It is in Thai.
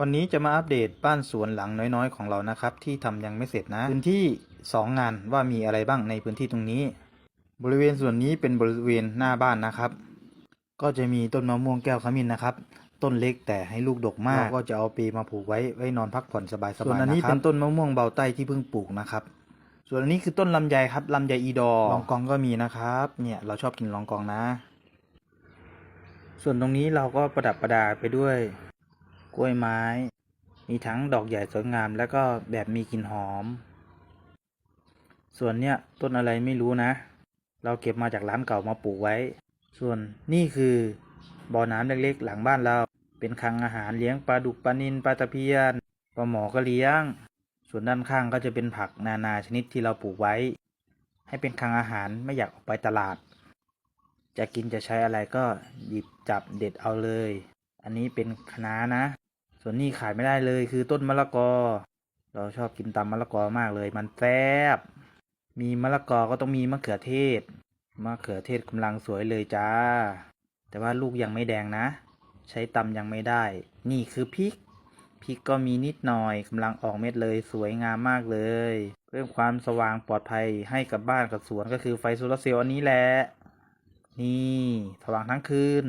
วันนี้จะมาอัปเดตบ้านสวนหลังน้อยๆ ของเรานะครับ ที่ทำยังไม่เสร็จนะ พื้นที่ 2 งานว่ามีอะไรบ้างในพื้นที่ตรงนี้ บริเวณส่วนนี้เป็นบริเวณหน้าบ้านนะครับ ก็จะมีต้นมะม่วงแก้วขมิ้นนะครับ ต้นเล็กแต่ให้ลูกดกมากเราก็จะเอาปีมาผูกไว้ไว้นอนพักผ่อนสบายๆส่วนอันนี้เป็นต้นมะม่วงเบาใต้ที่เพิ่งปลูกนะครับ ส่วนอันนี้คือต้นลำไยครับลำไยอีดอลองกองก็มีนะครับ เนี่ยเราชอบกินลองกองนะ ส่วนตรงนี้เราก็ประดับประดาไปด้วยก ล้วยไม้ มีทั้งดอกใหญ่สวยงาม แล้วก็แบบมีกลิ่นหอม ส่วนเนี้ยต้นอะไรไม่รู้นะ เราเก็บมาจากร้านเก่ามาปลูกไว้ ส่วนนี่คือบ่อน้ำเล็กๆ หลังบ้านเรา เป็นคลังอาหารเลี้ยงปลาดุกปลานิลปลาตะเพียนปลาหมอก็เลี้ยง ส่วนด้านข้างก็จะเป็นผักนานาชนิดที่เราปลูกไว้ ให้เป็นคลังอาหารไม่อยากออกไปตลาด จะกินจะใช้อะไรก็หยิบจับเด็ดเอาเลย อันนี้เป็นคะน้านะ ส่วนนี้ขายไม่ได้เลยคือต้นมะละกอ เราชอบกินตำมะละกอมากเลย มันแซ่บมีมะละกอก็ต้องมีมะเขือเทศมะเขือเทศกำลังสวยเลยจ้า แต่ว่าลูกยังไม่แดงนะ ใช้ตำยังไม่ได้ นี่คือพริกพริกก็มีนิดหน่อยกำลังออกเม็ดเลยสวยงามมากเลย เพิ่มความสว่างปลอดภัยให้กับบ้านกับสวนก็คือไฟโซลาร์เซลล์อันนี้แหละ นี่สว่างทั้งคืน